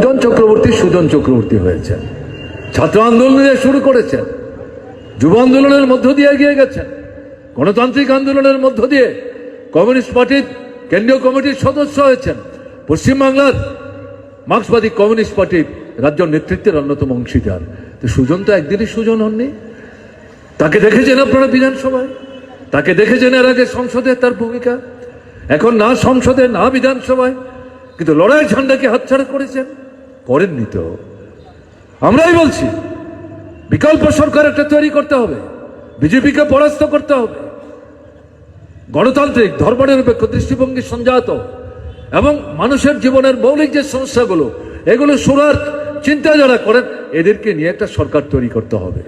সুজন চক্রবর্তী সুজন চক্রবর্তী হয়েছেন। ছাত্র আন্দোলন শুরু করেছেন। যুব আন্দোলনের মধ্য দিয়ে এগিয়ে গেছেন। গণতান্ত্রিক আন্দোলনের মধ্য দিয়ে কমিউনিস্ট পার্টির কেন্দ্রীয় কমিটির সদস্য হয়েছেন। পশ্চিমবাংলার মার্ক্সবাদী কমিউনিস্ট পার্টির রাজ্য নেতৃত্বের অন্যতম অংশীদার। তো সুজন তো একদিনই সুজন হননি। তাকে দেখেছেন আপনারা বিধানসভায়? তাকে দেখেছেন এর আগে সংসদে তার ভূমিকা? এখন না সংসদে, না বিধানসভায়। কিন্তু লড়াই ঝান্ডাকে হাতছাড়া করেছেন। করেননি তো আমরাই বলছি, বিকল্প সরকার একটা তৈরি করতে হবে, বিজেপিকে পরাস্ত করতে হবে। গণতান্ত্রিক ধর্মনিরপেক্ষ দৃষ্টিভঙ্গি সংজাত এবং মানুষের জীবনের মৌলিক যে সমস্যাগুলো, এগুলো সুরার চিন্তা যারা করেন, এদেরকে নিয়ে একটা সরকার তৈরি করতে হবে।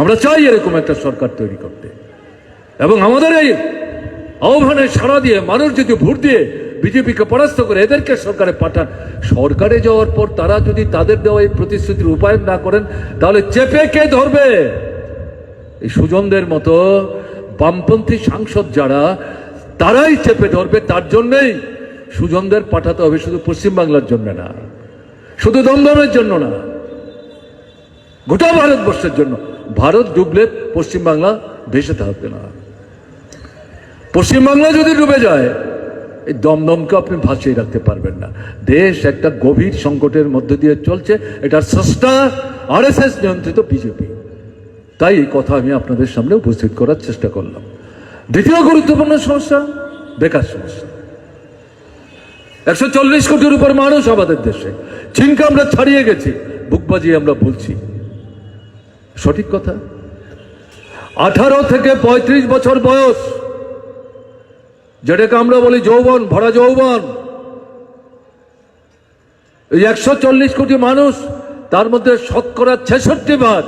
আমরা চাই এরকম একটা সরকার তৈরি করতে। এবং আমাদের এই আহ্বানে সাড়া দিয়ে মানুষ যদি ভোট দিয়ে বিজেপিকে পরাস্ত করে এদেরকে সরকারে পাঠান। সরকারে যাওয়ার পর তারা যদি তাদের দেওয়া এই প্রতিশ্রুতির উপায়ন না করেন, তাহলে চেপে কে ধরবে? এই সুজনদের মতো বামপন্থী সাংসদ যারা, তারাই চেপে ধরবে তার জন্যই। সুজনদের পাঠাতে হবে শুধু পশ্চিমবাংলার জন্য না, শুধু দমদমের জন্য না, গোটা ভারতবর্ষের জন্য। ভারত ডুবলে পশ্চিমবাংলা ভেসে থাকবে না। পশ্চিমবাংলা যদি ডুবে যায় দমদমকে আপনি ভাসিয়ে রাখতে পারবেন না। দেশ একটা গভীর সংকটের মধ্যে দিয়ে চলছে। এটা স্রষ্টা আর এস এস নিয়ন্ত্রিত বিজেপি। তাই এই কথা আমি আপনাদের সামনে উপস্থিত করার চেষ্টা করলাম। দ্বিতীয় গুরুত্বপূর্ণ সমস্যা, বেকার সমস্যা। একশো চল্লিশ কোটির উপর মানুষ আমাদের দেশে। চীনকে আমরা ছাড়িয়ে গেছি, বুকবাজি আমরা বলছি সঠিক কথা? আঠারো থেকে পঁয়ত্রিশ বছর বয়স। যেটাকে আমরা বলি যৌবন, ভরা যৌবন। এই একশো চল্লিশ কোটি মানুষ, তার মধ্যে শতকরা ছেষট্টি ভাগ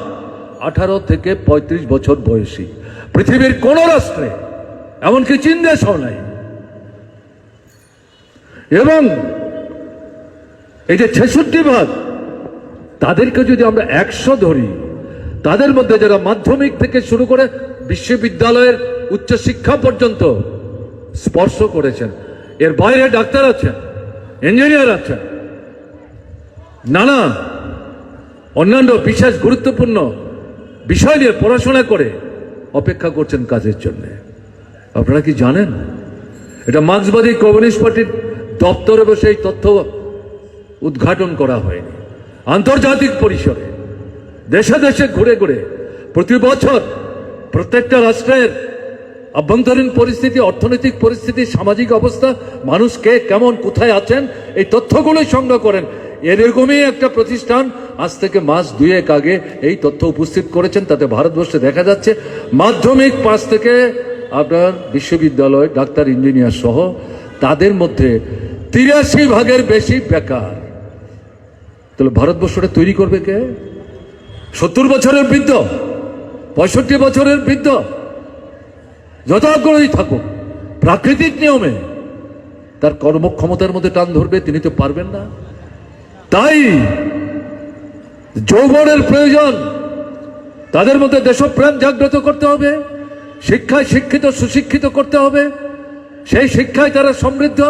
আঠারো থেকে পঁয়ত্রিশ বছর বয়সী। পৃথিবীর কোন রাষ্ট্রে, এমনকি চীন দেশও নাই। এবং এই যে ছেষট্টি ভাগ, তাদেরকে যদি আমরা একশো ধরি, তাদের মধ্যে যারা মাধ্যমিক থেকে শুরু করে বিশ্ববিদ্যালয়ের উচ্চশিক্ষা পর্যন্ত স্পর্শ করেছেন। এর বাইরে ডাক্তার আছেন, ইঞ্জিনিয়ার আছেন। নানা, অন্যান্য বিশেষ গুরুত্বপূর্ণ বিষয় নিয়ে পড়াশোনা করে অপেক্ষা করছেন কাজের জন্য। আপনারা কি জানেন? এটা মার্ক্সবাদী কমিউনিস্ট পার্টির দপ্তরে বসে এই তথ্য উদ্ঘাটন করা হয়নি। আন্তর্জাতিক পরিসরে দেশে দেশে ঘুরে ঘুরে প্রতি বছর প্রত্যেকটা রাষ্ট্রের আভ্যন্তরীণ পরিস্থিতি, অর্থনৈতিক পরিস্থিতি, সামাজিক অবস্থা, মানুষ কে কেমন, কোথায় আছেন, এই তথ্যগুলোই সংগ্রহ করেন। এরকমই একটা প্রতিষ্ঠান, আজ থেকে মাস দুয়েক আগে এই তথ্য উপস্থিত করেছেন, তাতে ভারতবর্ষে দেখা যাচ্ছে মাধ্যমিক পাস থেকে আপনার বিশ্ববিদ্যালয় ডাক্তার ইঞ্জিনিয়ার সহ তাদের মধ্যে তিরাশি ভাগের বেশি বেকার। তাহলে ভারতবর্ষটা তৈরি করবে কে? সত্তর বছরের বৃদ্ধ, পঁয়ষট্টি বছরের বৃদ্ধ যত আগ্রহী থাকুক। প্রাকৃতিক নিয়মে তার কর্মক্ষমতার মধ্যে টান ধরবে, তিনি তো পারবেন না। তাই যৌবনের প্রয়োজন, তাদের মধ্যে দেশপ্রেম জাগ্রত করতে হবে, শিক্ষায় শিক্ষিত, সুশিক্ষিত করতে হবে। সেই শিক্ষায় তারা সমৃদ্ধ,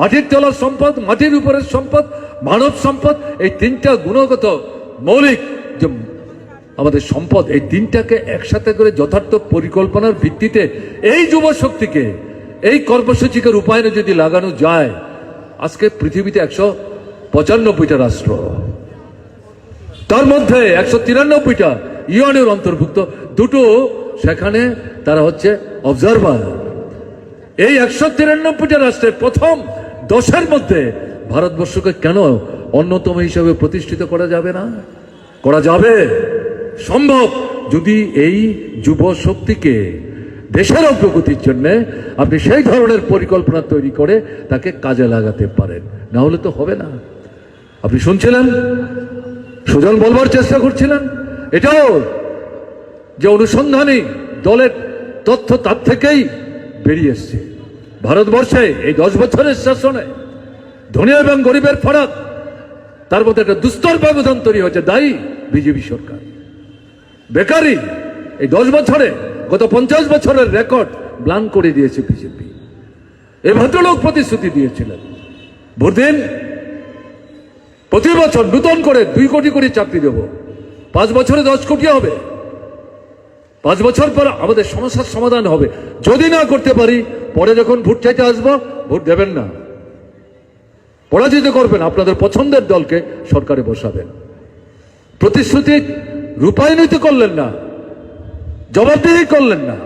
মাটির তলার সম্পদ, মাটির উপরের সম্পদ, মানব সম্পদ, এই তিনটা গুণগত মৌলিক যে আমাদের সম্পদ এই তিনটাকে একসাথে করে যথার্থ পরিকল্পনার ভিত্তিতে এই যুব শক্তিকে এই কর্মসূচিকে রূপায়ণে যদি লাগানো যায়, আজকে পৃথিবীতে একশো পঁচানব্বইটা রাষ্ট্র, তার মধ্যে একশো তিরানব্বইটা ইউএনের অন্তর্ভুক্ত, দুটো সেখানে তারা হচ্ছে অবজারভার এই একশো তিরানব্বইটা রাষ্ট্রের প্রথম দশের মধ্যে ভারতবর্ষকে কেন অন্যতম হিসাবে প্রতিষ্ঠিত করা যাবে না? করা যাবে। সম্ভব যদি এই যুব শক্তিকে দেশের অগ্রগতির জন্য আপনি সেই ধরনের পরিকল্পনা তৈরি করে তাকে কাজে লাগাতে পারেন। না হলে তো হবে না। আপনি শুনছিলেন? সুজন বলবার চেষ্টা করছিলেন। এটাও যে অনুসন্ধানী দলের তথ্য তার থেকেই বেরিয়ে এসছে। ভারতবর্ষে এই দশ বছরের শাসনে ধনী এবং গরিবের ফারাক, তার মধ্যে একটা দুস্তর ব্যবধান তৈরি হয়েছে, দায়ী বিজেপি সরকার। বেকারি। এই দশ বছরে, গত পঞ্চাশ বছরের রেকর্ড ব্লান করে দিয়েছে বিজেপি। এই ভদ্রলোক প্রতিশ্রুতি দিয়েছিলেন। ভোট দিন প্রতি বছর নূতন করে দুই কোটি করে চাকরি দেব। পাঁচ বছরে দশ কোটি হবে। পাঁচ বছর পর আমাদের সমস্যার সমাধান হবে। যদি না করতে পারি, পরে যখন ভোট চাইতে আসব, ভোট দেবেন না। পরাজিত করবেন। আপনাদের পছন্দের দলকে সরকারে বসাবেন। প্রতিশ্রুতি রূপায়িত করলেন না জবাবদিহি করলেন না।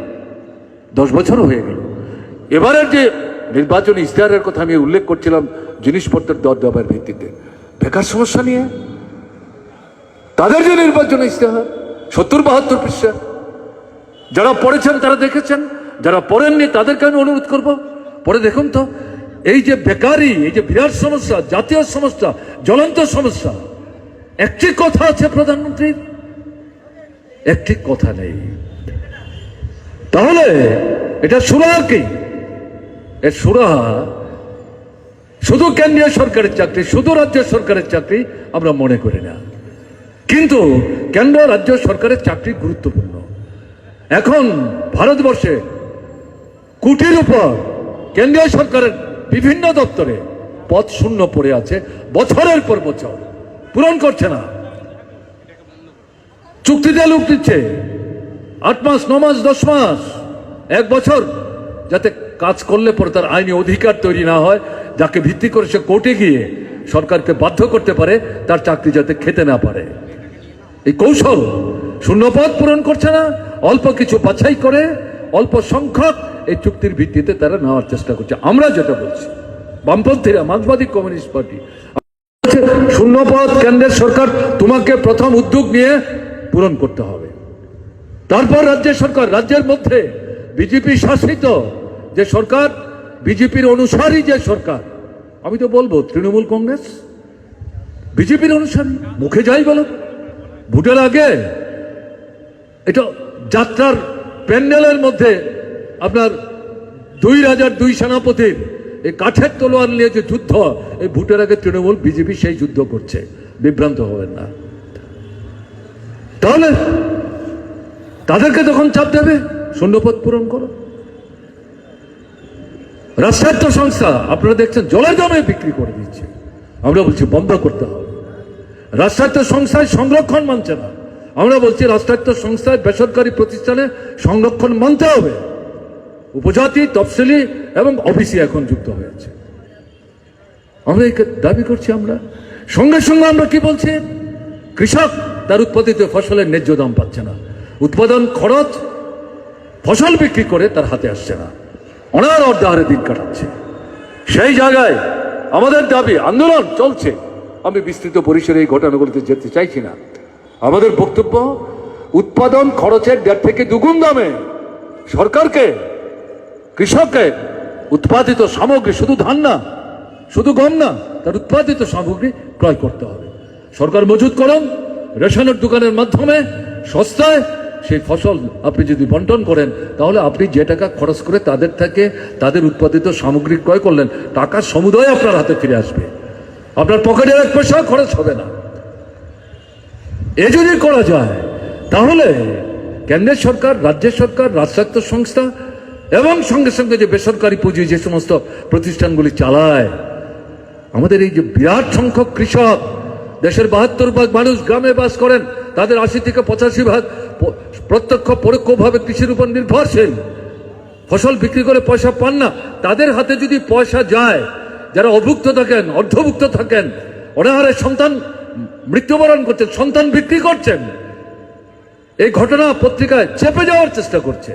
দশ বছর হয়ে গেল। এবারের যে নির্বাচনী ইশতেহারের কথা আমি উল্লেখ করছিলাম, জিনিসপত্রের দর দামের ভিত্তিতে, বেকার সমস্যা নিয়ে? তাদের যে নির্বাচনী ইশতেহার, সত্তর, বাহাত্তর পৃষ্ঠা যারা পড়েছেন তারা দেখেছেন, যারা পড়েননি তাদেরকে আমি অনুরোধ করব পরে দেখুন তো, এই যে বেকারি, এই যে বিরাট সমস্যা, জাতীয় সমস্যা, জ্বলন্ত সমস্যা, একটি কথা আছে প্রধানমন্ত্রীর একটি কথা নেই। তাহলে এটা সুরা কি? এর শুধু কেন্দ্রীয় সরকারের চাকরি, শুধু রাজ্য সরকারের চাকরি আমরা মনে করি না। কিন্তু কেন্দ্র রাজ্য সরকারের চাকরি গুরুত্বপূর্ণ। এখন ভারতবর্ষে কোটির উপর কেন্দ্রীয় সরকারের বিভিন্ন দপ্তরে পদ শূন্য পড়ে আছে, বছরের পর বছর। পূরণ করছে না। চুক্তিতে লোক দিচ্ছে আট মাস, ন মাস, দশ মাস, এক বছর, যাতে কাজ করলে পরে তার আইনি অধিকার তৈরি না হয়, যাকে ভিত্তি করে সে কোর্টে গিয়ে সরকারকে বাধ্য করতে পারে, তার চাকরি যাতে খেতে না পারে। এই কৌশল শূন্যপদ পূরণ করছে না, অল্প কিছু বাছাই করে, অল্প সংখ্যক এই চুক্তির ভিত্তিতে তারা নেওয়ার চেষ্টা করছে। আমরা যেটা বলছি, বামপন্থীরা, মার্ক্সবাদী কমিউনিস্ট পার্টি শূন্যপদ কেন্দ্রের সরকার তোমাকে প্রথম উদ্যোগ নিয়ে পূরণ করতে হবে। তারপর রাজ্যের সরকার, রাজ্যের মধ্যে বিজেপি শাসিত যে সরকার, বিজেপির অনুসারী যে সরকার, আমি তো বলব তৃণমূল কংগ্রেস, বিজেপির অনুসারী, মুখে যাই বলো, ভোটের আগে এটা যাত্রার প্যান্ডেলের মধ্যে আপনার দুই হাজার দুই সেনাপতির এই কাঠের তলোয়ার নিয়ে যে যুদ্ধ, এই ভোটের আগে তৃণমূল, বিজেপি সেই যুদ্ধ করছে। বিভ্রান্ত হবেন না। তাহলে তাদেরকে তখন চাপ দেবে, শূন্যপদ পূরণ করো। রাষ্ট্রায়ত্ত সংস্থা, আপনারা দেখছেন, জলের দামে বিক্রি করে দিচ্ছে। আমরা বলছি, বন্ধ করতে হবে। রাষ্ট্রায়ত্ত সংস্থায় সংরক্ষণ মানছে না। আমরা বলছি, রাষ্ট্রায়ত্ত সংস্থায় বেসরকারি প্রতিষ্ঠানে সংরক্ষণ মানতে হবে। উপজাতি, তফসিলি এবং অফিসি এখন যুক্ত হয়েছে আমরা দাবি করছি আমরা। সঙ্গে সঙ্গে আমরা কি বলছি? কৃষক তার উৎপাদিত ফসলের ন্যায্য দাম পাচ্ছে না। উৎপাদন, খরচ, ফসল বিক্রি করে তার হাতে আসছে না। অনার অর্ধাহারে দিন কাটাচ্ছে। সেই জায়গায় আমাদের দাবি, আন্দোলন চলছে। আমি বিস্তৃত পরিসরে এই ঘটনাগুলিতে যেতে চাইছি না। আমাদের বক্তব্য, উৎপাদন, খরচের দেড় থেকে দুগুণ দামে সরকারকে, কৃষককে উৎপাদিত সামগ্রী শুধু ধান না, শুধু গম না, তার উৎপাদিত সামগ্রী ক্রয় করতে হবে। সরকার মজুত করুন রেশনের দোকানের মাধ্যমে সস্তায় সেই ফসল আপনি যদি বন্টন করেন, তাহলে আপনি যে টাকা খরচ করে তাদের থেকে তাদের উৎপাদিত সামগ্রী ক্রয় করলেন টাকার সমুদয় আপনার হাতে ফিরে আসবে। আপনার পকেটের এক পয়সা খরচ হবে না। এ যদি করা যায়, তাহলে কেন্দ্রের সরকার, রাজ্যের সরকার, রাষ্ট্রায়ত্ত সংস্থা এবং সঙ্গে সঙ্গে যে বেসরকারি পুঁজি, যে সমস্ত প্রতিষ্ঠানগুলি চালায়, আমাদের এই যে বিরাট সংখ্যক কৃষক দেশের বাহাত্তর ভাগ মানুষ গ্রামে বাস করেন, তাদের আশি থেকে পঁচাশি ভাগ প্রত্যক্ষ পরোক্ষভাবে কৃষির উপর নির্ভরশীল। ফসল বিক্রি করে পয়সা পান না, তাদের হাতে যদি পয়সা যায়, যারা অভুক্ত থাকেন, অর্ধভুক্ত থাকেন, অনাহারে সন্তান মৃত্যুবরণ করছেন, সন্তান বিক্রি করছেন, এই ঘটনা পত্রিকায় চেপে যাওয়ার চেষ্টা করছে।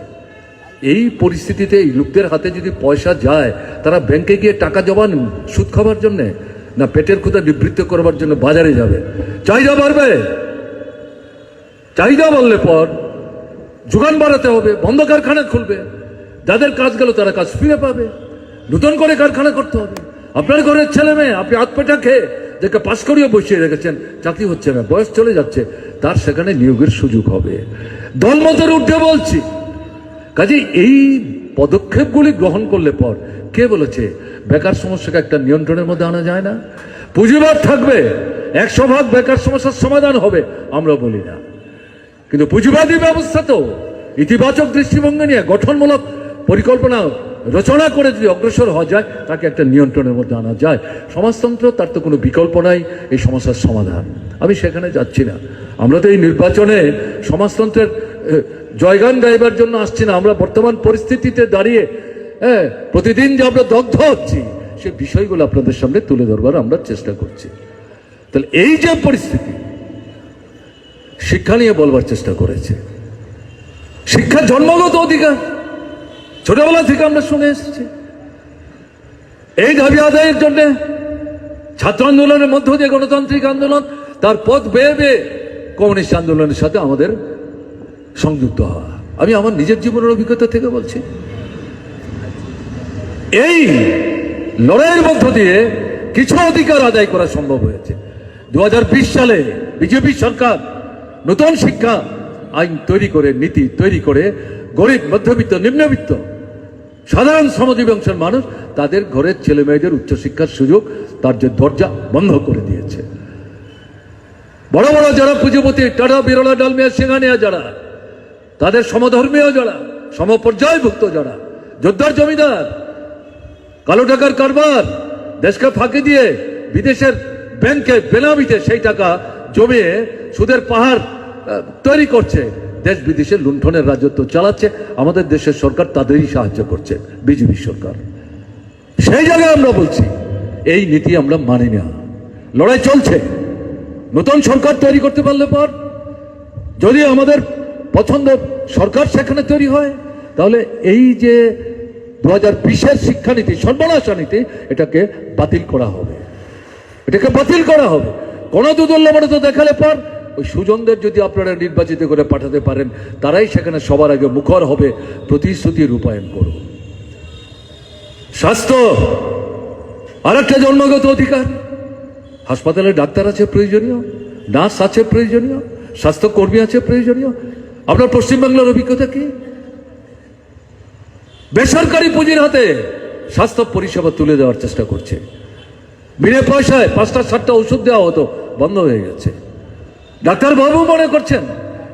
এই পরিস্থিতিতে এই লোকদের হাতে যদি পয়সা যায়, তারা ব্যাংকে গিয়ে টাকা জমান সুদ খাবার জন্য না পেটের ক্ষুদা নিবৃত্ত করবার জন্য বাজারে যাবে। চাহিদা বাড়বে। চাহিদা বাড়লে পর যোগান বাড়াতে হবে, বন্ধ কারখানা খুলবে। যাদের কাজ গেল তারা কাজ ফিরে পাবে। নতুন করে কারখানা করতে হবে। আপনার ঘরের ছেলে মেয়ে, আপনি হাত পেটা খেয়ে যাকে পাশ করিয়ে বসিয়ে রেখেছেন, চাকরি হচ্ছে না, বয়স চলে যাচ্ছে, তার সেখানে নিয়োগের সুযোগ হবে। দলমতের উঠে বলছি। কাজে এই পদক্ষেপগুলি গ্রহণ করলে পর কে বলেছে? বেকার সমস্যাকে একটা নিয়ন্ত্রণের মধ্যে আনা যায় না। পুঁজিবাদ থাকবে। একশো ভাগ বেকার সমস্যার সমাধান হবে। আমরা বলি না। কিন্তু পুঁজিবাদী ব্যবস্থা তো ইতিবাচক দৃষ্টিভঙ্গি নিয়ে গঠনমূলক পরিকল্পনা রচনা করে যদি অগ্রসর হওয়া যায়, তাকে একটা নিয়ন্ত্রণের মধ্যে আনা যায়। সমাজতন্ত্র, তার তো কোনো বিকল্প নাই এই সমস্যার সমাধান। আমি সেখানে যাচ্ছি না। আমরা তো এই নির্বাচনে সমাজতন্ত্রের জয়গান গাইবার জন্য আসছি না। আমরা বর্তমান পরিস্থিতিতে দাঁড়িয়ে হ্যাঁ প্রতিদিন যে আমরা দগ্ধ হচ্ছি, সে বিষয়গুলো আপনাদের সামনে তুলে ধরবার আমরা চেষ্টা করছি। তাহলে এই যে পরিস্থিতি, শিক্ষা নিয়ে বলবার চেষ্টা করেছে। শিক্ষা জন্মগত অধিকার, ছোটবেলা থেকে আমরা শুনে এসেছি। এই দাবি আদায়ের জন্য ছাত্র আন্দোলনের মধ্য দিয়ে গণতান্ত্রিক আন্দোলন, তার পথ বেয়ে বেয়ে কমিউনিস্ট আন্দোলনের সাথে আমাদের সংযুক্ত হওয়া। আমি আমার নিজের জীবনের অভিজ্ঞতা থেকে বলছি। এই লড়াইয়ের মধ্য দিয়ে কিছু অধিকার আদায় করা সম্ভব হয়েছে। দুহাজার বিশ সালে বিজেপি সরকার নতুন শিক্ষা আইন তৈরি করে, নীতি তৈরি করে, গরিব, মধ্যবিত্ত, নিম্নবিত্ত, সাধারণ শ্রমজীবী অংশের মানুষ তাদের ঘরের ছেলে মেয়েদের উচ্চশিক্ষার সুযোগ, তার যে দরজা বন্ধ করে দিয়েছে। বড় বড় যারা পুঁজিপতি, টাটা বিরলা ডালমিয়া সিংহানিয়া যারা, তাদের সমধর্মীয় যারা, সমপর্যায়ভুক্ত যারা, যোদ্ধার জমিদার কালো টাকার কারবার। দেশকে ফাঁকি দিয়ে বিদেশের ব্যাংকে বেনামিতে সেই টাকা জমিয়ে সুদের পাহাড় তৈরি করছে। দেশ বিদেশে লুণ্ঠনের রাজত্ব চালাচ্ছে। আমাদের দেশের সরকার তাদেরই সাহায্য করছে, বিজেপি সরকার। সেই জায়গায় আমরা বলছি, এই নীতি আমরা মানি না। লড়াই চলছে। নতুন সরকার তৈরি করতে পারলে পর, যদি আমাদের পছন্দ সরকার সেখানে তৈরি হয়, তাহলে এই যে দু হাজার বিশের শিক্ষানীতি, সর্বনাশা নীতি, এটাকে বাতিল করা হবে। এটাকে বাতিল করা হবে। কোন দুদল্যমানে তো দেখালে পর, ওই সুজনদের যদি আপনারা নির্বাচিত করে পাঠাতে পারেন, তারাই সেখানে সবার আগে মুখর হবে প্রতিশ্রুতি রূপায়ণ করুন। স্বাস্থ্য আর একটা জন্মগত অধিকার। হাসপাতালে ডাক্তার আছে প্রয়োজনীয়, নার্স আছে প্রয়োজনীয়, স্বাস্থ্যকর্মী আছে প্রয়োজনীয়। আপনার পশ্চিমবাংলার অভিজ্ঞতা কি? বেসরকারি পুঁজির হাতে স্বাস্থ্য পরিষেবা তুলে দেওয়ার চেষ্টা করছে। বিনা পয়সায় পাঁচটা সাতটা ওষুধ দেওয়া হতো, বন্ধ হয়ে গেছে। ডাক্তারবাবু মনে করছেন,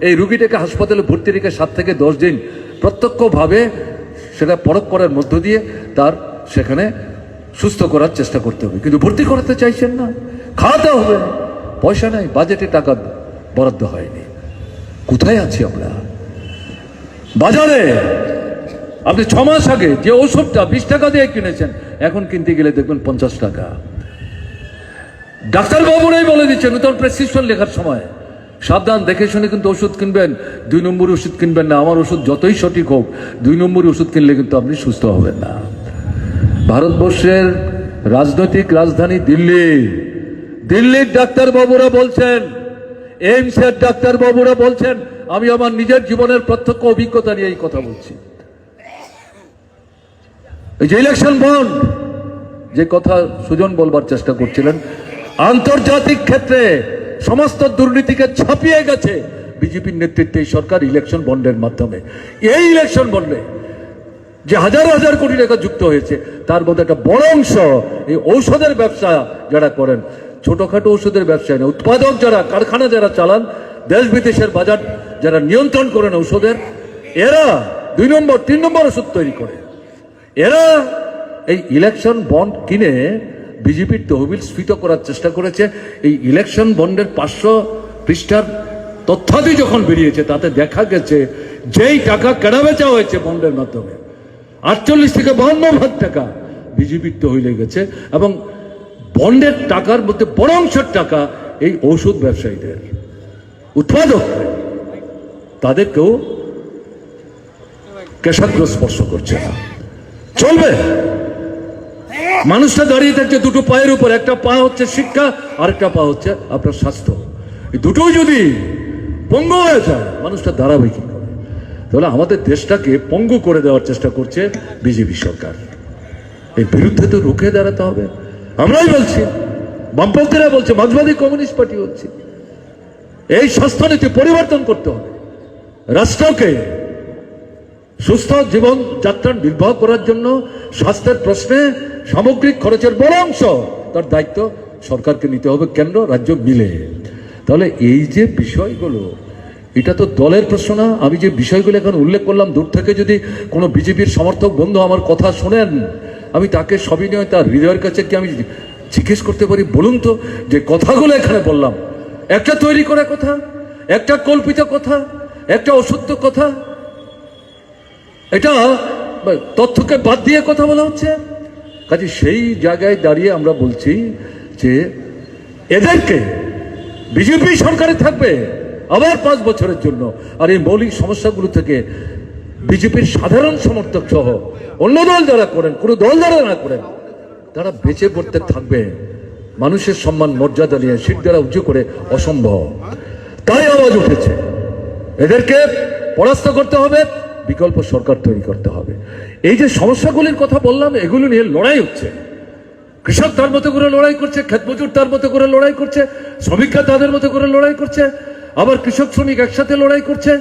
এই রুগীটাকে হাসপাতালে ভর্তি রেখে সাত থেকে দশ দিন প্রত্যক্ষভাবে সেটা পরখ করার মধ্য দিয়ে তার সেখানে সুস্থ করার চেষ্টা করতে হবে। কিন্তু ভর্তি করাতে চাইছেন না। খাওয়াতে হবে। পয়সা নেই, বাজেটে টাকা বরাদ্দ হয়নি। কোথায় আছি আমরা? বাজারে আপনি ছ মাস আগে যে ওষুধটা বিশ টাকা দিয়ে কিনেছেন, এখন কিনতে গেলে দেখবেন পঞ্চাশ টাকা। ডাক্তারবাবুরাই বলে দিচ্ছেন নতুন প্রেসক্রিপশন লেখার সময়। সাবধান, দেখে শুনে কিন্তু ওষুধ কিনবেন। দুই নম্বর ওষুধ কিনবেন না, আমার ওষুধ যতই সঠিক হোক, দুই নম্বর ওষুধ কিনলে কিন্তু আপনি সুস্থ হবেন না। ভারতবর্ষের রাজনৈতিক রাজধানী দিল্লি। দিল্লির ডাক্তারবাবুরা বলছেন, এইমসের ডাক্তারবাবুরা বলছেন, আমি আমার নিজের জীবনের প্রত্যক্ষ অভিজ্ঞতা নিয়ে এই কথা বলছি। এই যে ইলেকশন বন্ড যে কথা সুজন বলবার চেষ্টা করছিলেন, আন্তর্জাতিক ক্ষেত্রে সমস্ত দুর্নীতিকে ছাপিয়ে গেছে বিজেপির নেতৃত্বে এই সরকার ইলেকশন বন্ডের মাধ্যমে। এই ইলেকশন বন্ডে যে হাজার হাজার কোটি টাকা যুক্ত হয়েছে, তার মধ্যে একটা বড় অংশ এই ঔষধের ব্যবসা যারা করেন। ছোটখাটো ওষুধের ব্যবসায় না, উৎপাদক যারা, কারখানা যারা চালান, দেশ বিদেশের বাজার যারা নিয়ন্ত্রণ করেন ঔষধের, এরা দুই নম্বর, তিন নম্বর ওষুধ তৈরি করে। এরা এই ইলেকশন বন্ড কিনে বিজেপির তহবিল স্ফীত করার চেষ্টা করেছে। এই ইলেকশন বন্ডের পাঁচশো পৃষ্ঠার তথ্যাদি যখন বেরিয়েছে, তাতে দেখা গেছে যেই টাকা কেনাবেচা হয়েছে বন্ডের মাধ্যমে, আটচল্লিশ থেকে বাহান্ন ভাগ টাকা বিজেপির তহবিলে গেছে এবং বন্ডের টাকার মধ্যে বড় অংশের টাকা এই ঔষধ ব্যবসায়ীদের উৎপাদক। তাদেরকেও কেশাগ্র স্পর্শ করছে না। চলবে? মানুষটা দাঁড়িয়ে থাকছে, দুটো পায়ের উপর, একটা পা হচ্ছে শিক্ষা, আরেকটা পা হচ্ছে আপনার স্বাস্থ্য। এই দুটোই যদি পঙ্গু হয়ে যায়, মানুষটা দাঁড়াবে কি তাহলে আমাদের দেশটাকে পঙ্গু করে দেওয়ার চেষ্টা করছে বিজেপি সরকার। এর বিরুদ্ধে তো রুখে দাঁড়াতে হবে। আমরাই বলছি, বামপন্থীরা বলছে, মার্ক্সবাদী কমিউনিস্ট পার্টি বলছে এই স্বাস্থ্যনীতি পরিবর্তন করতে হবে। রাষ্ট্রকে সুস্থ জীবন যাত্রা নির্বাহ করার জন্য স্বাস্থ্যের প্রশ্নে সামগ্রিক খরচের বড় অংশ তার দায়িত্ব সরকারকে নিতে হবে কেন্দ্র, রাজ্য মিলে। তাহলে এই যে বিষয়গুলো, এটা তো দলের প্রশ্ন না। আমি যে বিষয়গুলো এখন উল্লেখ করলাম, দূর থেকে যদি কোনো বিজেপির সমর্থক বন্ধু আমার কথা শোনেন, আমি তাকে সবই নয় তার হৃদয়ের কাছে কি আমি জিজ্ঞেস করতে পারি বলুন তো? যে কথাগুলো এখানে বললাম। একটা তৈরি করা কথা, একটা কল্পিত কথা, একটা অসত্য কথা এটা তথ্যকে বাদ দিয়ে কথা বলা হচ্ছে। কাজে সেই জায়গায় দাঁড়িয়ে আমরা বলছি যে এদেরকে বিজেপি সরকারে থাকবে আবার পাঁচ বছরের জন্য। আর এই মৌলিক সমস্যাগুলো থেকে বিজেপির সাধারণ সমর্থক সহ অন্য দল যারা করেন, কোনো দল যারা না করেন, তারা বেঁচে পড়তে থাকবে। মানুষের সম্মান, মর্যাদা নিয়ে সিট দ্বারা উঁচু করে অসম্ভব। তাই আওয়াজ উঠেছে। এদেরকে পরাস্ত করতে হবে। বিকল্প সরকার তৈরি করতে হবে। এই যে সমস্যাগুলির কথা বললাম, এগুলো নিয়ে লড়াই হচ্ছে। কৃষক তার মতো করে লড়াই করছে, ক্ষেত মজুর তার মতো করে লড়াই করছে, শ্রমিকরা তাদের মতো করে লড়াই করছে, আবার কৃষক শ্রমিক একসাথে লড়াই করছে,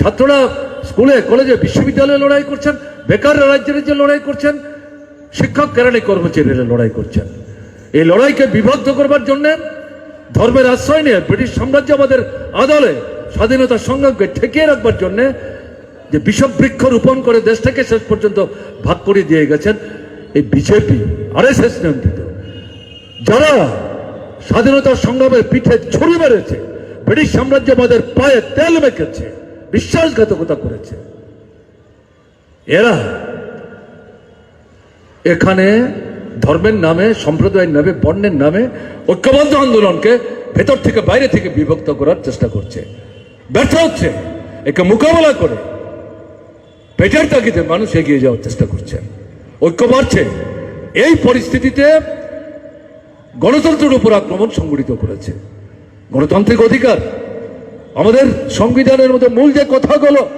ছাত্ররা স্কুলে, কলেজে, বিশ্ববিদ্যালয়ে লড়াই করছেন, বেকাররা রাজ্যের যে লড়াই করছেন, শিক্ষক কেরানি কর্মচারীরা লড়াই করছেন। এই লড়াইকে বিভক্ত করবার জন্য ধর্মের আশ্রয় নিয়ে ব্রিটিশ সাম্রাজ্য আমাদের আদলে স্বাধীনতা সংগ্রামকে ঠেকিয়ে রাখবার জন্য যে বিষব বৃক্ষ রোপণ করে দেশটাকে শেষ পর্যন্ত ভাগ করে দিয়ে গেছেন এই বিজেপি আর এস এস নিয়ন্ত্রিত। যারা স্বাধীনতার সংগ্রামের পিঠে ছড়ি মেরেছে, ব্রিটিশ সাম্রাজ্য আমাদের পায়ে তেল মেখেছে, বিশ্বাসঘাতকতা করেছে, এরা এখানে ধর্মের নামে, সম্প্রদায়ের নামে, বর্ণের নামে ঐক্যবদ্ধ আন্দোলনকে ভেতর থেকে বাইরে থেকে বিভক্ত করার চেষ্টা করছে। ব্যর্থ হচ্ছে। একে মোকাবেলা করে পেটের তাগিদে মানুষ এগিয়ে যাওয়ার চেষ্টা করছে। ঐক্য বাড়ছে। এই পরিস্থিতিতে গণতন্ত্রের উপর আক্রমণ সংগঠিত করেছে। গণতান্ত্রিক অধিকার, আমাদের সংবিধানের মধ্যে মূল যে কথাগুলো,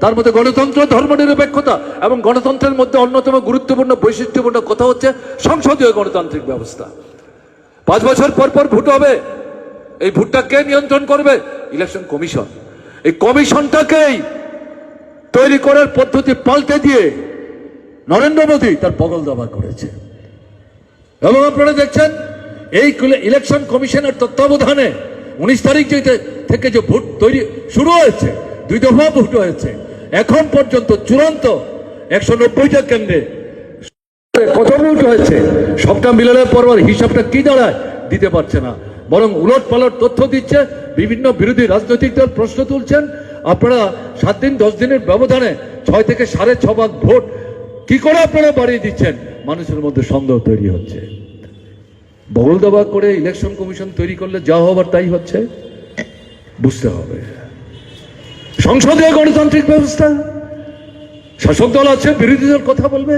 তার মধ্যে গণতন্ত্র, ধর্মনিরপেক্ষতা এবং গণতন্ত্রের মধ্যে অন্যতম গুরুত্বপূর্ণ, বৈশিষ্ট্যপূর্ণ কথা হচ্ছে সংসদীয় গণতান্ত্রিক ব্যবস্থা। পাঁচ বছর পর পর ভোট হবে। এই ভোটটা কে নিয়ন্ত্রণ করবে? Election commission. এই কমিশনটাকেই তৈরি করার পদ্ধতি পাল্টে দিয়ে নরেন্দ্র মোদী তার বগল দাবা করেছে। এবং আপনারা দেখছেন, এই ইলেকশন কমিশনের তত্ত্বাবধানে উনিশ তারিখ থেকে যে ভোট তৈরি শুরু হয়েছে, দুই দফা ভোট হয়েছে, এখন পর্যন্ত চূড়ান্ত একশো নব্বইটা কেন্দ্রে কত ভোট হয়েছে, সবটা মিলানোর পর হিসাবটা কি দাঁড়ায় দিতে পারছে না। বরং উলট পালট তথ্য দিচ্ছে, বিভিন্ন বিরোধী রাজনৈতিক দল প্রশ্ন তুলছেন আপনারা সাত দিন, দশ দিনের ব্যবধানে ছয় থেকে সাড়ে ছ ভাগ ভোট কি করে আপনারা বাড়িয়ে দিচ্ছেন? মানুষের মধ্যে সন্দেহ তৈরি হচ্ছে। বগল দাবা করে ইলেকশন কমিশন তৈরি করলে যা হবার তাই হচ্ছে, বুঝতে হবে। সংসদীয় গণতান্ত্রিক ব্যবস্থা, শাসক দল আছে, বিরোধী দল কথা বলবে।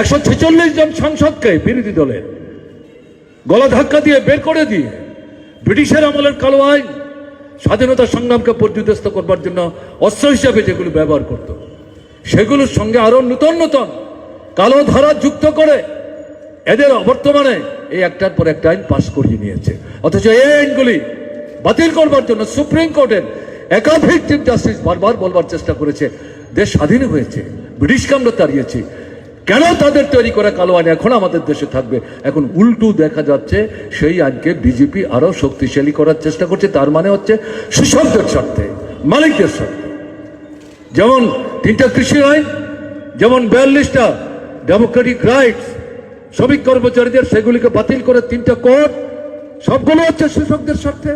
একশো ছেচল্লিশ জন সাংসদকে বিরোধী দলের গলা ধাক্কা দিয়ে বের করে দিয়ে ব্রিটিশের আমলের কালো আইন স্বাধীনতা সংগ্রামকে পর্যুদস্ত করবার জন্য অস্ত্র হিসাবে যেগুলো ব্যবহার করত, সেগুলোর সঙ্গে আরও নূতন নূতন কালো ধারা যুক্ত করে এদের বর্তমানে এই একটার পর একটা আইন পাশ করিয়ে নিয়েছে। অথচ এই আইনগুলি বাতিল করবার জন্য সুপ্রিম কোর্টের একাধিক চিফ জাস্টিস বারবার বলবার চেষ্টা করেছে। দেশ স্বাধীন হয়েছে ব্রিটিশকে আমরা তাড়িয়েছি কেন তাদের তৈরি করা কালো আইন এখন আমাদের দেশে থাকবে? এখন উল্টো দেখা যাচ্ছে, সেই আইনকে বিজেপি আরও শক্তিশালী করার চেষ্টা করছে, তার মানে হচ্ছে কৃষকদের স্বার্থে, মালিকদের স্বার্থে। যেমন তিনটা কৃষি আইন, যেমন বিয়াল্লিশটা ডেমোক্রেটিক রাইটস শ্রমিক কর্মচারীদের সেগুলিকে বাতিল করে তিনটা কোর্ট সবগুলো হচ্ছে কৃষকদের স্বার্থে।